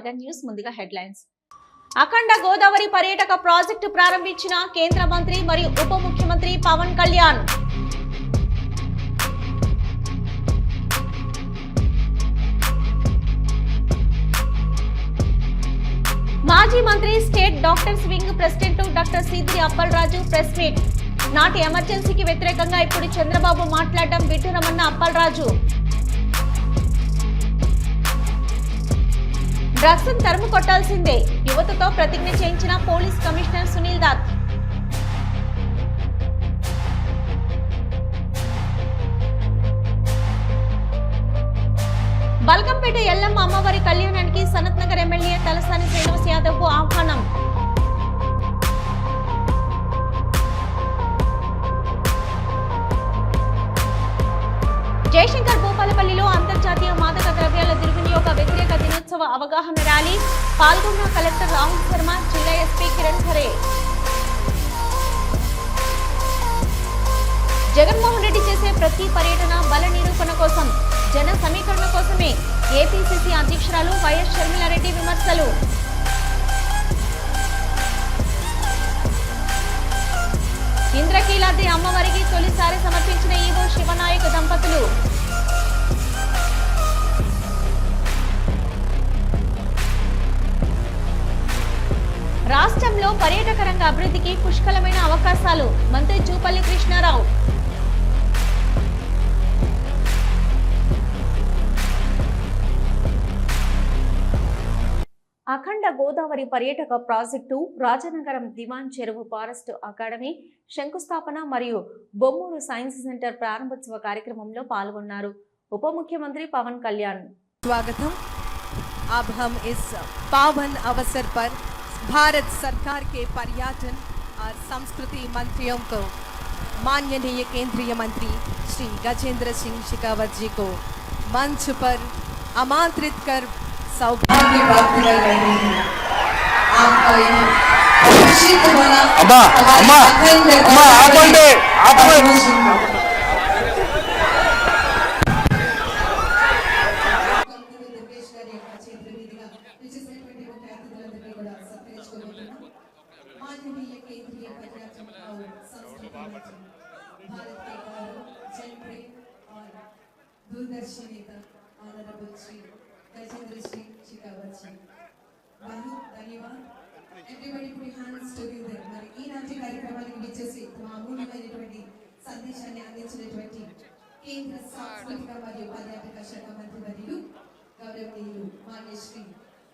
Organ news ముందుగా headlines. Akhanda Godavari పర్యాటక project ప్రారంభించిన కేంద్ర మంత్రి మరియు ఉప ముఖ్యమంత్రి పవన్ కళ్యాణ్. మాజీ మంత్రి state doctors wing president doctor Sidiri Appalaraju press meet. నాటి ఎమర్జెన్సీకి వ్యతిరేకంగా ఇప్పుడు చంద్రబాబు మాట్లాడడం విడ్డూరమన్న అప్పలరాజు. డ్రగ్స్ తరుము కొట్టాల్సిందే. యువతతో ప్రతిజ్ఞ చేయించిన పోలీస్ కమిషనర్ సునీల్ దాత్. బల్కంపేట ఎల్లమ్మ అమ్మవారి కళ్యాణానికి సనత్ నగర్ ఎమ్మెల్యే తలసాని శ్రీనివాస్ యాదవ్ ఆహ్వానం. జయశంకర్ వ్యతిరేక అవగాహన ర్యాలీ పాల్గొన్న కలెక్టర్ రాహుల్ శర్మ జిల్లా ఎస్పీ కిరణ్ ఖరే. జగన్మోహన్ రెడ్డి చేసే ప్రతి పర్యటన బల నిరూపణ కోసం జన సమీకరణ కోసమే ఏపీసీసీ అధ్యక్షురాలు వైఎస్ షర్మిలారెడ్డి విమర్శలు. ఇంద్రకీలాద్రి అమ్మవారికి తొలిసారి సమర్పించిన ఈవో శివనాయక్ దంపతులు. రాష్ట్రంలో పర్యాటక రంగ అభివృద్ధికి పుష్కలమైన అవకాశాలు. మంత్రి చూపల్లి కృష్ణారావు. అఖండ గోదావరి పర్యాటక ప్రాజెక్టు రాజనగరం దివాన్ చెరువు ఫారెస్ట్ అకాడమీ శంకుస్థాపన మరియు బొమ్మూరు సైన్స్ సెంటర్ ప్రారంభోత్సవ కార్యక్రమంలో పాల్గొన్నారు. ఉప ముఖ్యమంత్రి పవన్ కళ్యాణ్. స్వాగతం. అబ్ ఇస్ పావన్ అవసర్ పర్ भारत सरकार के पर्यटन और संस्कृति मंत्रियों को माननीय केंद्रीय मंत्री श्री गजेंद्र सिंह शेखावत जी को मंच पर आमंत्रित कर सौभाग्य प्राप्त कर रहे हैं आपका अम्मा अम्मा अम्मा आप आप మార్గదర్శినిక ఆనరబుల్ శ్రీ గజేంద్ర శ్రీ శిఖావత్జీ బాహు ధన్యవాద్ ఎవ్రీబడి పుట్ హ్యాండ్స్ టుగెదర్ మరి ఈనాటి కార్యక్రమానికి విచ్చేసి తమ అమూల్యమైనటువంటి సందేశాన్ని అందించినటువంటి కేంద్ర సాంస్కృతిక మరియు పర్యాటక శాఖ మంత్రి వర్యులు గౌరవనీయులు మాన్యశ్రీ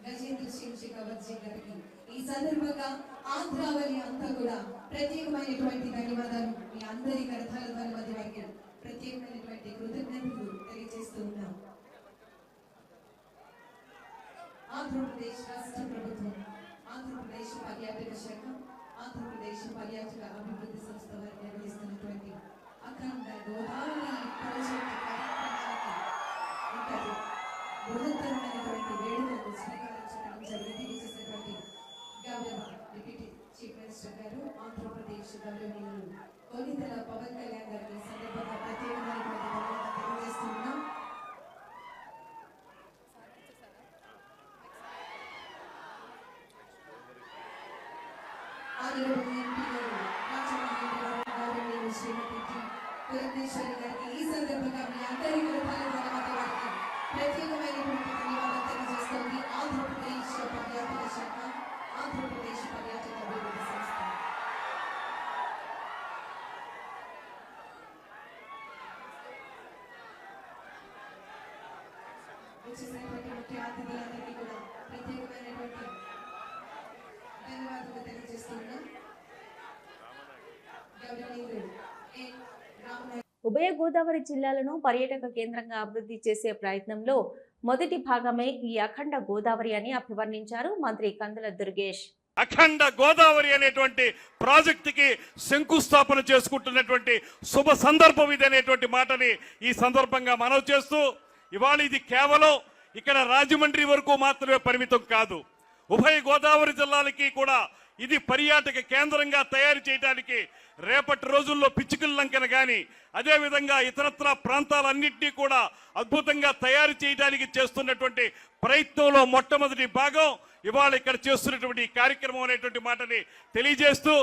గజేంద్ర సింగ్ శిఖావత్జీ గారికి ఈ సందర్భంగా ఆంధ్రావళి అంతా కూడా ప్రత్యేకమైనటువంటి ధన్యవాదాలు మీ అందరి కరతాల ద్వారా వారికి ప్రత్యేకమైనటువంటి కృతజ్ఞతలు తెలియజేస్తూ ఆంధ్రప్రదేశ్ రాష్ట్ర ప్రభుత్వం ఆంధ్రప్రదేశ్ పర్యాటక శాఖ ఆంధ్రప్రదేశ్ పర్యాటక అభివృద్ధి సంస్థ వారు నిర్వహిస్తున్నటువంటి అఖండ గోదావరి ప్రాజెక్టు కార్యక్రమానికి ఇంతటి బృహత్తరమైనటువంటి వేడుకలకు శ్రీకారం చుట్టడం జరిగింది. చేసినటువంటి గౌరవ డిప్యూటీ చీఫ్ మినిస్టర్ గారు ఆంధ్రప్రదేశ్ గౌరవనీయులు కొనితల పవన్ కళ్యాణ్ గారికి సందర్భంగా ప్రత్యేకమైనటువంటి ధన్యవాదాలు తెలియజేస్తున్నాం ఆనరబుల్ ఉభయ గోదావరి జిల్లాలను పర్యాటక కేంద్రంగా అభివృద్ధి చేసే ప్రయత్నంలో మొదటి భాగమే ఈ అఖండ గోదావరి అని అభివర్ణించారు మంత్రి కందుల దుర్గేష్. అఖండ గోదావరి అనేటువంటి ప్రాజెక్టుకి శంకుస్థాపన చేసుకుంటున్నటువంటి శుభ సందర్భం ఇది అనేటువంటి మాటని ఈ సందర్భంగా మనవి చేస్తూ ఇవాళ ఇది కేవలం ఇక్కడ రాజమండ్రి వరకు మాత్రమే పరిమితం కాదు. ఉభయ గోదావరి జిల్లాలకి కూడా ఇది పర్యాటక కేంద్రంగా తయారు చేయడానికి రేపటి రోజుల్లో పిచ్చుకల లంకన కానీ అదేవిధంగా ఇతరత్ర ప్రాంతాలన్నింటినీ కూడా అద్భుతంగా తయారు చేయడానికి చేస్తున్నటువంటి ప్రయత్నంలో మొట్టమొదటి భాగం ఇవాళ ఇక్కడ చేస్తున్నటువంటి కార్యక్రమం అనేటువంటి మాటని తెలియజేస్తూ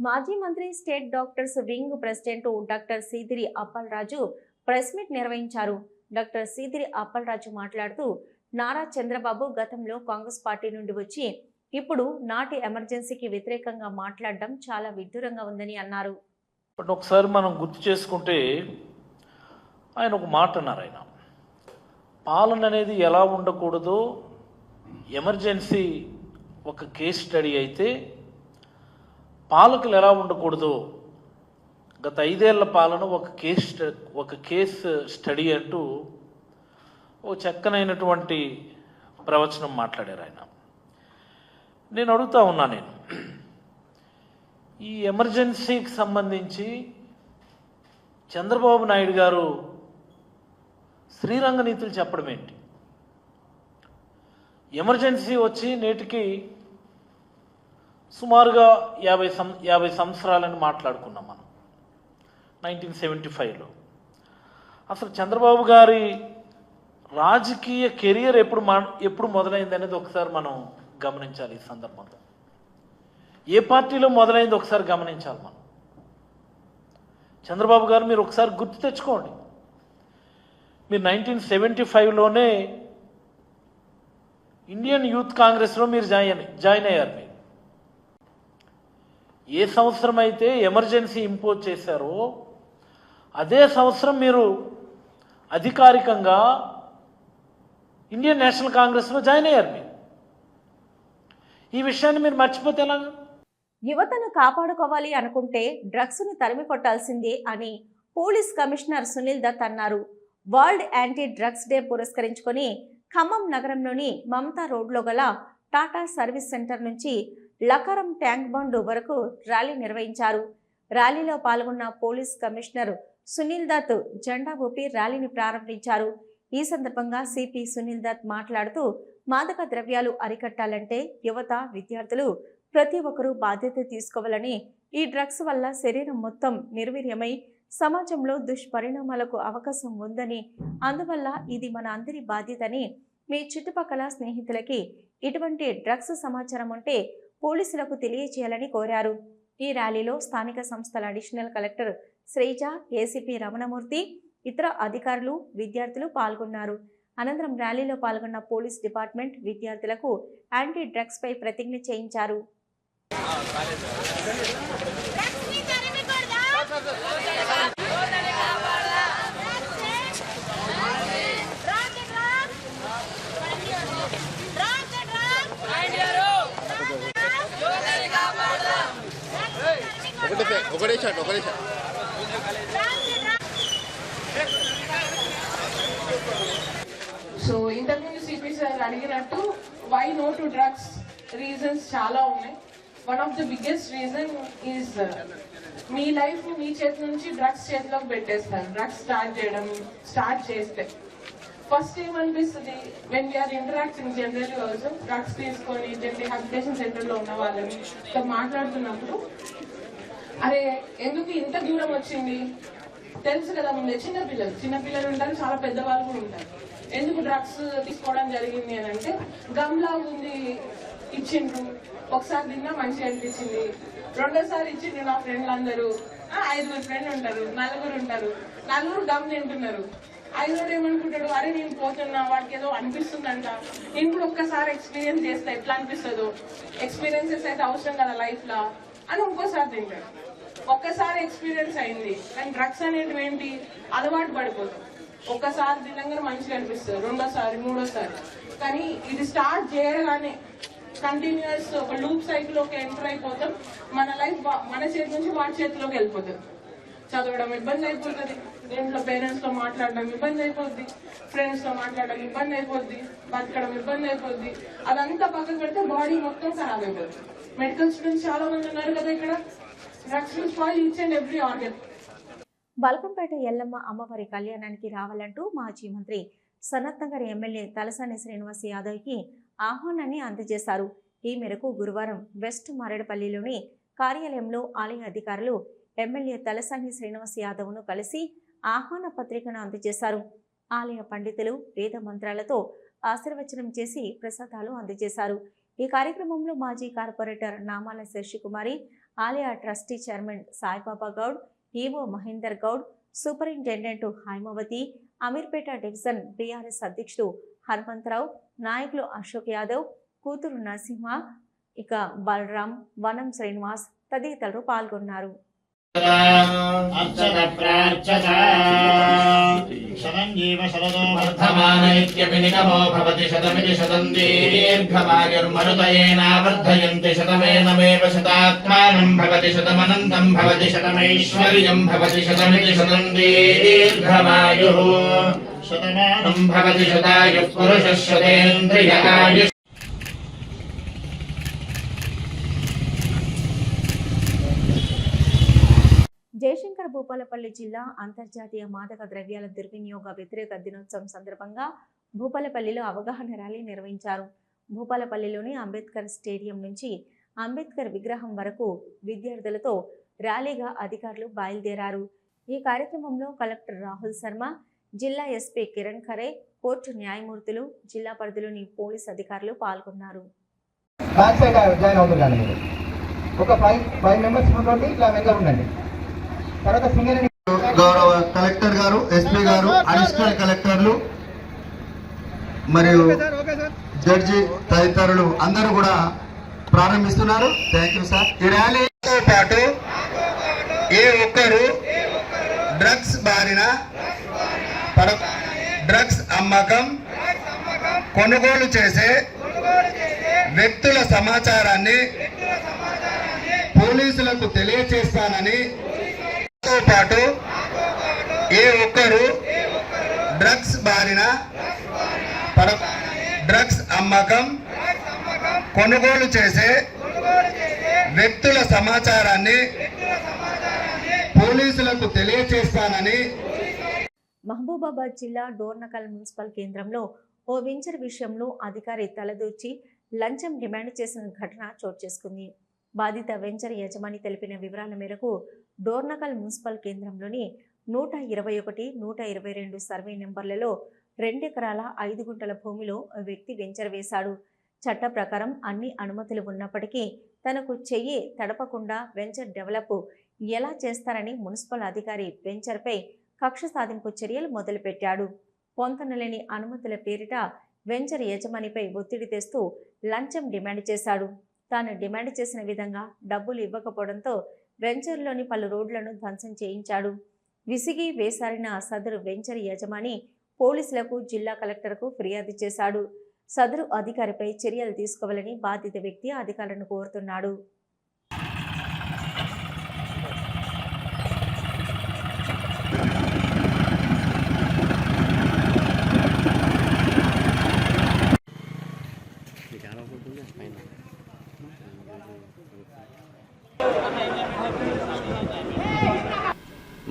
మాజీ మంత్రి state doctors wing president doctor Sidiri Appalaraju press meet నిర్వహించారు. డాక్టర్ సీదిరి అప్పలరాజు మాట్లాడుతూ నారా చంద్రబాబు గతంలో కాంగ్రెస్ పార్టీ నుండి వచ్చి ఇప్పుడు నాటి ఎమర్జెన్సీకి వ్యతిరేకంగా మాట్లాడడం చాలా విడ్డూరంగా ఉందని అన్నారు. బట్ ఒకసారి మనం గుర్తు చేసుకుంటే ఆయన ఒక మాట అన్నారు ఆయన. పాలన అనేది ఎలా ఉండకూడదో ఎమర్జెన్సీ ఒక కేస్ స్టడీ అయితే పాలకులు ఎలా ఉండకూడదో గత ఐదేళ్ళ పాలన ఒక కేస్ స్ట- ఒక కేసు స్టడీ అంటూ ఓ చక్కనైనటువంటి ప్రవచనం మాట్లాడారు ఆయన. నేను అడుగుతా ఉన్నా నేను. ఈ ఎమర్జెన్సీకి సంబంధించి చంద్రబాబు నాయుడు గారు శ్రీరంగ నీతులు చెప్పడం ఏంటి? ఎమర్జెన్సీ వచ్చి నేటికి సుమారుగా యాభై సం యాభై సంవత్సరాలని మాట్లాడుకున్నాం మనం. నైన్టీన్ సెవెంటీ ఫైవ్లో అసలు చంద్రబాబు గారి రాజకీయ కెరియర్ ఎప్పుడు మా ఎప్పుడు మొదలైంది అనేది ఒకసారి మనం గమనించాలి ఈ సందర్భంలో. ఏ పార్టీలో మొదలైంది ఒకసారి గమనించాలి మనం. చంద్రబాబు గారు మీరు ఒకసారి గుర్తు తెచ్చుకోండి. మీరు నైన్టీన్ సెవెంటీ ఫైవ్లోనే ఇండియన్ యూత్ కాంగ్రెస్లో మీరు జాయిన్ జాయిన్ అయ్యారు మీరు. ఏ సంవత్సరం అయితే ఎమర్జెన్సీ ఇంపోజ్ చేశారో అదే సంవత్సరం మీరు అధికారికంగా ఇండియన్ నేషనల్ కాంగ్రెస్లో జాయిన్ అయ్యారు మీరు. ఈ విషయాన్ని మీరు మర్చిపోతే ఎలాగా? యువతను కాపాడుకోవాలి అనుకుంటే డ్రగ్స్ను తరిమి కొట్టాల్సిందే అని పోలీస్ కమిషనర్ సునీల్ దత్ అన్నారు. వరల్డ్ యాంటీ డ్రగ్స్ డే పురస్కరించుకొని ఖమ్మం నగరంలోని మమతా రోడ్లో గల టాటా సర్వీస్ సెంటర్ నుంచి లకరం ట్యాంక్ బండ్ వరకు ర్యాలీ నిర్వహించారు. ర్యాలీలో పాల్గొన్న పోలీస్ కమిషనర్ సునీల్ దత్ జెండా ఊపి ర్యాలీని ప్రారంభించారు. ఈ సందర్భంగా సిపి సునీల్ దత్ మాట్లాడుతూ మాదక ద్రవ్యాలు అరికట్టాలంటే యువత విద్యార్థులు ప్రతి ఒక్కరూ బాధ్యత తీసుకోవాలని ఈ డ్రగ్స్ వల్ల శరీరం మొత్తం నిర్వీర్యమై సమాజంలో దుష్పరిణామాలకు అవకాశం ఉందని అందువల్ల ఇది మన అందరి బాధ్యతని మీ చుట్టుపక్కల స్నేహితులకి ఇటువంటి డ్రగ్స్ సమాచారం ఉంటే పోలీసులకు తెలియజేయాలని కోరారు. ఈ ర్యాలీలో స్థానిక సంస్థల additional collector Sreeja ACP Ramanamurthy ఇతర అధికారులు విద్యార్థులు పాల్గొన్నారు. అనంతరం ర్యాలీలో పాల్గొన్న పోలీస్ డిపార్ట్మెంట్ విద్యార్థులకు యాంటీ డ్రగ్స్ పై ప్రతిజ్ఞ చేయించారు. ఒకటే ఒకటే షాట్ ఒకటే షాట్ సో ఇంతకుముందు సిపి సార్ అడిగినట్టు why no to drugs reasons చాలా ఉన్నాయి. One of the biggest reason is me life మీ చేతి నుంచి డ్రగ్స్ చేతిలోకి పెట్టేస్తారు. డ్రగ్స్ స్టార్ట్ చేయడం స్టార్ట్ చేస్తే. ఫస్ట్ ఏమనిపిస్తుంది when we are interacting general also drugs తీసుకొని రిహాబిలిటేషన్ సెంటర్లో ఉన్న వాళ్ళని తో మాట్లాడుతున్నప్పుడు అరే ఎందుకు ఇంత దూరం వచ్చింది? తెలుసు కదా ముందే చిన్నపిల్లలు చిన్నపిల్లలు ఉంటారు చాలా పెద్దవాళ్ళు కూడా ఉంటారు. ఎందుకు డ్రగ్స్ తీసుకోవడం జరిగింది అని అంటే గమ్లా ఉంది ఇచ్చిండ్రు. ఒకసారి తిన్నా మంచిగా అనిపించింది. రెండోసారి ఇచ్చిండ్రు నా ఫ్రెండ్లు అందరూ. ఐదుగురు ఫ్రెండ్ ఉంటారు నలుగురు ఉంటారు. నలుగురు గమ్ తింటున్నారు. ఐదుగురు ఏమనుకుంటాడు అరే నేను పోతున్నా వాడికి ఏదో అనిపిస్తుందంట. నేను కూడా ఒక్కసారి ఎక్స్పీరియన్స్ చేస్తే ఎట్లా అనిపిస్తుందో. ఎక్స్పీరియన్సెస్ అయితే అవసరం కదా లైఫ్లో. అని ఇంకోసారి తింటాడు ఒక్కసారి ఎక్స్పీరియన్స్ అయింది. కానీ డ్రగ్స్ అనేటివి ఏంటి? అలవాటు పడిపోతుంది ఒక్కసారి తినగానే మంచిగా అనిపిస్తుంది. రెండోసారి మూడోసారి. కానీ ఇది స్టార్ట్ చేయగానే కంటిన్యూస్ ఒక లూప్ సైకిల్ ఒక ఎంటర్ అయిపోతాం. మన లైఫ్ మన చేతి నుంచి వాడి చేతిలోకి వెళ్ళిపోతుంది చదవడం ఇబ్బంది అయిపోతుంది. ఇంట్లో పేరెంట్స్తో మాట్లాడడం ఇబ్బంది అయిపోద్ది. ఫ్రెండ్స్తో మాట్లాడడం ఇబ్బంది అయిపోద్ది. బతకడం ఇబ్బంది అయిపోద్ది. అదంతా పక్కన పెడితే బాడీ మొత్తం ఖరాబ్ అయిపోతుంది మెడికల్ స్టూడెంట్స్ చాలా మంది ఉన్నారు కదా ఇక్కడ. Drugs for each and every organ Balkampet Yellamma అమ్మవారి కళ్యాణానికి రావాలంటూ మాజీ మంత్రి సనత్నగర్ ఎమ్మెల్యే తలసాని శ్రీనివాస్ యాదవ్కి ఆహ్వానాన్ని అందజేశారు. ఈ మేరకు గురువారం వెస్ట్ మారేడుపల్లిలోని కార్యాలయంలో ఆలయ అధికారులు ఎమ్మెల్యే తలసాని శ్రీనివాస్ యాదవ్ను కలిసి ఆహ్వాన పత్రికను అందజేశారు. ఆలయ పండితులు వేద మంత్రాలతో ఆశీర్వచనం చేసి ప్రసాదాలు అందజేశారు. ఈ కార్యక్రమంలో మాజీ కార్పొరేటర్ నామాల శశికుమారి ఆలయ trustee chairman Saibaba Goud EO Mahender Goud superintendent Haimavathi Ameerpet division BRS అధ్యక్షుడు హనుమంతరావు నాయకులు అశోక్ యాదవ్ కూతురు నరసింహ ఇక బలరాం వనం శ్రీనివాస్ తదితరులు పాల్గొన్నారు. अर्चत प्रार्चत शतम् शरदो वर्धमान इत्यपि निगमो भवति शतमिति शतम् दीर्घमायुर्मरुतयेनावर्धयन्ति शतमेनमेव शतात्मानम् भवति शतमनन्तम् भवति शतमैश्वर्यम् भवति शतमिति शतम् दीर्घमायुः। शतमानम् भवति शतायुः पुरुषः शतेन्द्रियायुः భూపాలపల్లి జిల్లా అంతర్జాతీయ మాదక ద్రవ్యాల దుర్వినియోగ వ్యతిరేక దినోత్సవం సందర్భంగా భూపాలపల్లిలో అవగాహన ర్యాలీ నిర్వహించారు. భూపాలపల్లిలోని అంబేద్కర్ స్టేడియం నుంచి అంబేద్కర్ విగ్రహం వరకు విద్యార్థులతో ర్యాలీగా అధికారులు బయలుదేరారు. ఈ కార్యక్రమంలో కలెక్టర్ రాహుల్ శర్మ జిల్లా ఎస్పీ కిరణ్ ఖరే కోర్టు న్యాయమూర్తులు జిల్లా పరిధిలోని పోలీస్ అధికారులు పాల్గొన్నారు. ఒక ఫైవ్ ఫైవ్ మెంబర్స్ ఉండండి ఇట్లా వెనక ఉండండి. గౌరవ కలెక్టర్ గారు ఎస్పీ గారు అడిషనల్ కలెక్టర్లు మరియు జడ్జి తదితరులు అందరూ కూడా ప్రారంభిస్తున్నారు. థ్యాంక్ యూ సార్ ఈ ర్యాలీతో పాటు ఏ ఒక్కరు డ్రగ్స్ బారిన డ్రగ్స్ అమ్మకం కొనుగోలు చేసే వ్యక్తుల సమాచారాన్ని పోలీసులకు తెలియచేస్తానని తో పాటు ఏ ఒక్కరు డ్రగ్స్ బారిన డ్రగ్స్ అమ్మకం కొనుగోలు చేసే వ్యక్తుల సమాచారాన్ని పోలీసులకు తెలియచేస్తానని మహబూబాబాద్ జిల్లా డోర్నకల్ మున్సిపల్ కేంద్రంలో ఓ వెంచర్ విషయంలో అధికారి తలదూర్చి లంచం డిమాండ్ చేసిన ఘటన చోటు చేసుకుంది. బాధిత వెంచర్ యజమాని తెలిపిన వివరాల మేరకు డోర్నకల్ మున్సిపల్ కేంద్రంలోని నూట ఇరవై ఒకటి నూట ఇరవై రెండు సర్వే నెంబర్లలో రెండెకరాల ఐదు గుంటల భూమిలో ఓ వ్యక్తి వెంచర్ వేశాడు. చట్ట ప్రకారం అన్ని అనుమతులు ఉన్నప్పటికీ తనకు చెయ్యి తడపకుండా వెంచర్ డెవలప్ ఎలా చేస్తారని మున్సిపల్ అధికారి వెంచర్పై కక్ష సాధింపు చర్యలు మొదలుపెట్టాడు. పొంతనలేని అనుమతుల పేరిట వెంచర్ యజమానిపై ఒత్తిడి తెస్తూ లంచం డిమాండ్ చేశాడు. తాను డిమాండ్ చేసిన విధంగా డబ్బులు ఇవ్వకపోవడంతో వెంచర్లోని పలు రోడ్లను ధ్వంసం చేయించాడు. విసిగి వేసారిన సదరు వెంచర్ యజమాని పోలీసులకు జిల్లా కలెక్టర్కు ఫిర్యాదు చేశాడు. సదరు అధికారిపై చర్యలు తీసుకోవాలని బాధిత వ్యక్తి అధికారులను కోరుతున్నాడు.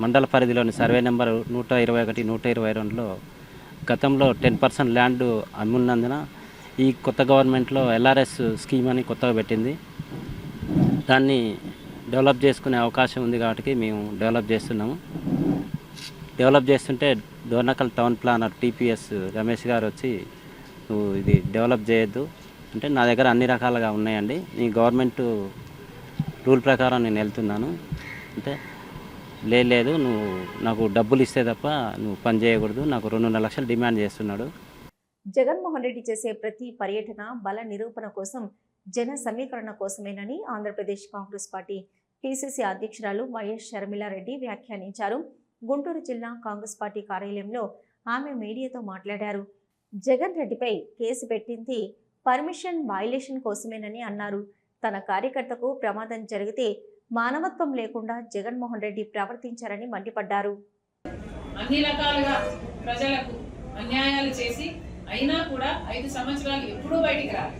మండల పరిధిలోని సర్వే నెంబర్ నూట ఇరవై ఒకటి నూట ఇరవై రెండులో గతంలో టెన్ పర్సెంట్ ల్యాండ్ అమ్మున్నందున ఈ కొత్త గవర్నమెంట్లో ఎల్ఆర్ఎస్ స్కీమ్ అని కొత్తగా పెట్టింది. దాన్ని డెవలప్ చేసుకునే అవకాశం ఉంది కాబట్టి మేము డెవలప్ చేస్తున్నాము. డెవలప్ చేస్తుంటే Dornakal town planner TPS Ramesh గారు వచ్చి నువ్వు ఇది డెవలప్ చేయొద్దు. అంటే నా దగ్గర అన్ని రకాలుగా ఉన్నాయండి. నీ గవర్నమెంట్ రూల్ ప్రకారం నేను వెళ్తున్నాను. అంటే లేదు నువ్వు నాకు డబ్బులు ఇస్తే తప్ప నువ్వు పని చేయకూడదు నాకు రెండున్నర లక్షలు డిమాండ్ చేస్తున్నాడు. జగన్మోహన్ రెడ్డి చేసే ప్రతి పర్యటన బల నిరూపణ కోసం జన సమీకరణ కోసమేనని ఆంధ్రప్రదేశ్ కాంగ్రెస్ పార్టీ పిసిసి అధ్యక్షురాలు వైఎస్ షర్మిలారెడ్డి వ్యాఖ్యానించారు. గుంటూరు జిల్లా కాంగ్రెస్ పార్టీ కార్యాలయంలో ఆమె మీడియాతో మాట్లాడారు. జగన్ రెడ్డిపై కేసు పెట్టింది పర్మిషన్ వైలేషన్ కోసమేనని అన్నారు. తన కార్యకర్తకు ప్రమాదం జరిగితే మానవత్వం లేకుండా జగన్మోహన్ రెడ్డి ప్రవర్తించారని మండిపడ్డారు. అన్ని రకాలుగా ప్రజలకు అన్యాయాలు చేసి అయినా కూడా ఐదు సంవత్సరాలు ఎప్పుడూ బయటికి రాలి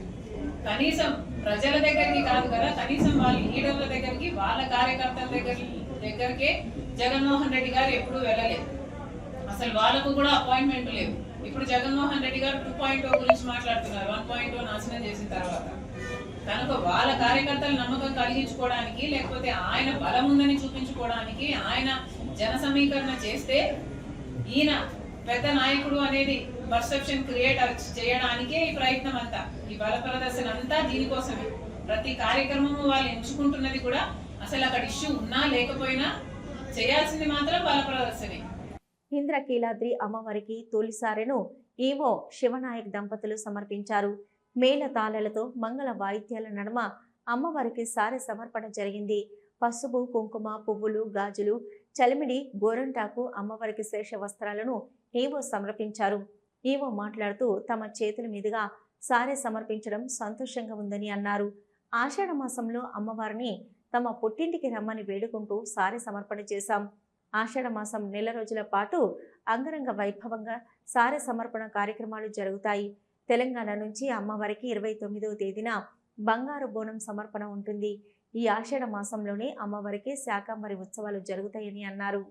కనీసం ప్రజల దగ్గరికి కాదు కదా కనీసం వాళ్ళ లీడర్ల దగ్గరికి వాళ్ళ కార్యకర్తల దగ్గర దగ్గరికే జగన్మోహన్ రెడ్డి గారు ఎప్పుడూ వెళ్ళలేదు. అసలు వాళ్ళకు కూడా అపాయింట్మెంట్ లేవు. ఇప్పుడు జగన్మోహన్ రెడ్డి గారు టూ పాయింట్ గురించి మాట్లాడుతున్నారు. వన్ పాయింట్ నాశనం చేసిన తర్వాత. కనుక వాళ్ళ కార్యకర్తలు నమ్మకం కలిగించుకోవడానికి లేకపోతే ఆయన బలం ఉందని చూపించుకోవడానికి ఆయన జన సమీకరణ చేస్తే ఈయన పెద్ద నాయకుడు అనేది పర్సెప్షన్ క్రియేట్ చేయడానికే ఈ ప్రయత్నం అంతా. ఈ బల ప్రదర్శన అంతా దీనికోసమే. ప్రతి కార్యక్రమము వాళ్ళు ఎంచుకుంటున్నది కూడా అసలు అక్కడ ఇష్యూ ఉన్నా లేకపోయినా చేయాల్సింది మాత్రం బల ప్రదర్శనే. ఇంద్రకీలాద్రి అమ్మవారికి తొలిసారెను ఈవో శివనాయక్ దంపతులు సమర్పించారు. మేళ తాళలతో మంగళ వాయిద్యాల నడుమ అమ్మవారికి సారె సమర్పణ జరిగింది. పసుపు కుంకుమ పువ్వులు గాజులు చలిమిడి గోరంటాకు అమ్మవారికి శేష వస్త్రాలను ఈవో సమర్పించారు. ఈవో మాట్లాడుతూ తమ చేతుల మీదుగా సారె సమర్పించడం సంతోషంగా ఉందని అన్నారు. ఆషాఢ మాసంలో అమ్మవారిని తమ పుట్టింటికి రమ్మని వేడుకుంటూ సారె సమర్పణ చేశాం. ఆషాఢ మాసం నెల రోజుల పాటు అంగరంగ వైభవంగా సారె సమర్పణ కార్యక్రమాలు జరుగుతాయి. తెలంగాణ నుంచి అమ్మవారికి ఇరవై తొమ్మిదవ తేదీన బంగారు బోనం సమర్పణ ఉంటుంది. ఈ ఆషాఢ మాసంలోనే అమ్మవారికి శాకంబరి ఉత్సవాలు జరుగుతాయని అన్నారు.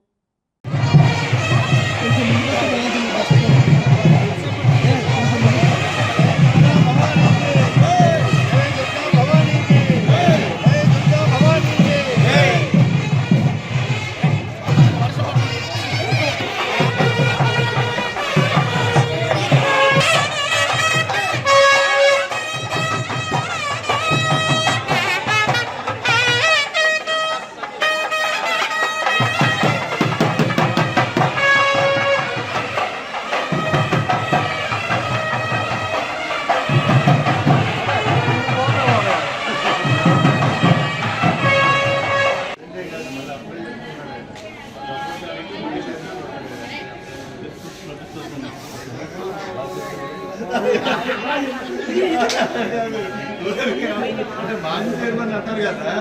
అంటే మాజీ చైర్మన్ అంటారు కదా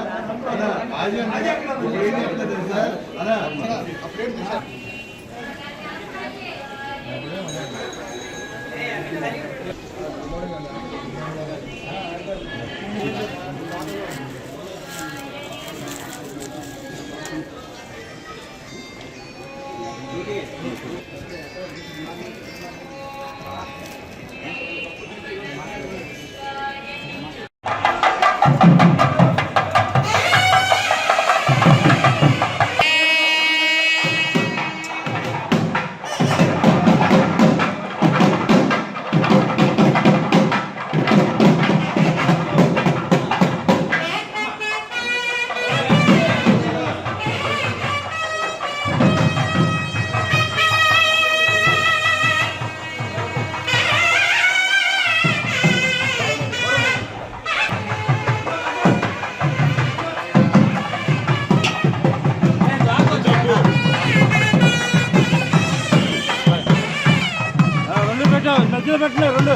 అలా మాజీ అంటే ఇప్పుడు ఏం చెప్తారు తెలుసా అలా రాష్ట్రంలో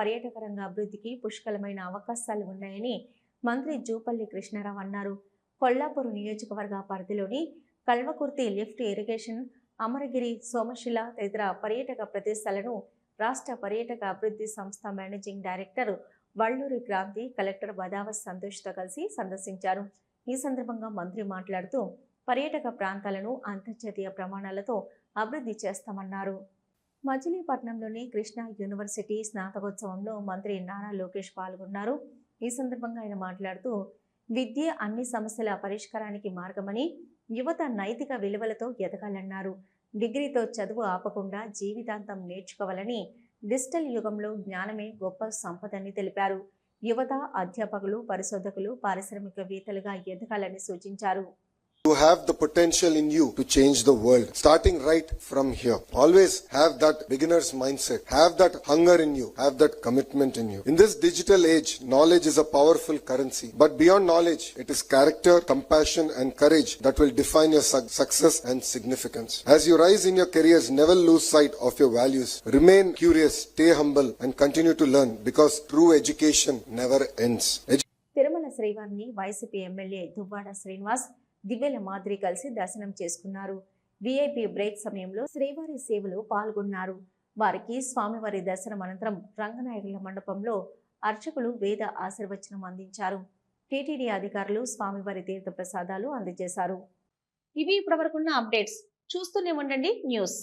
పర్యాటక రంగ అభివృద్ధికి పుష్కలమైన అవకాశాలు ఉన్నాయని మంత్రి జూపల్లి కృష్ణారావు అన్నారు. కొల్లాపూర్ నియోజకవర్గ పరిధిలోని కల్వకుర్తి లిఫ్ట్ ఇరిగేషన్ అమరగిరి సోమశిల తదితర పర్యాటక ప్రదేశాలను రాష్ట్ర పర్యాటక అభివృద్ధి సంస్థ managing director Valluri Kranti collector Badavath సంతోష్తో కలిసి సందర్శించారు. ఈ సందర్భంగా మంత్రి మాట్లాడుతూ పర్యాటక ప్రాంతాలను అంతర్జాతీయ ప్రమాణాలతో అభివృద్ధి చేస్తామన్నారు. మచిలీపట్నంలోని కృష్ణా యూనివర్సిటీ స్నాతకోత్సవంలో మంత్రి నారా లోకేష్ పాల్గొన్నారు. ఈ సందర్భంగా ఆయన మాట్లాడుతూ విద్య అన్ని సమస్యల పరిష్కారానికి మార్గమని యువత నైతిక విలువలతో ఎదగాలన్నారు. డిగ్రీతో చదువు ఆపకుండా జీవితాంతం నేర్చుకోవాలని డిజిటల్ యుగంలో జ్ఞానమే గొప్ప సంపదని తెలిపారు. యువత అధ్యాపకులు పరిశోధకులు పారిశ్రామికవేత్తలుగా ఎదగాలని సూచించారు. You have the potential in you to change the world, starting right from here. Always have that beginner's mindset. Have that hunger in you. Have that commitment in you. In this digital age, knowledge is a powerful currency. But beyond knowledge, it is character, compassion, and courage that will define your su- success and significance. As you rise in your careers, never lose sight of your values. Remain curious, stay humble, and continue to learn because true education never ends. Tirumala శ్రీవారిని YCP MLA Duvvada Srinivas దివ్యల మాదిరి కలిసి దర్శనం చేసుకున్నారు. VIP break సమయంలో శ్రీవారి సేవలో పాల్గొన్నారు. వారికి స్వామివారి దర్శనం అనంతరం రంగనాయకుల మండపంలో అర్చకులు వేద ఆశీర్వచనం అందించారు. టీటీడీ అధికారులు స్వామివారి తీర్థ ప్రసాదాలు అందజేశారు. ఇవి ఇప్పటివరకున్న అప్డేట్స్. చూస్తూనే ఉండండి న్యూస్.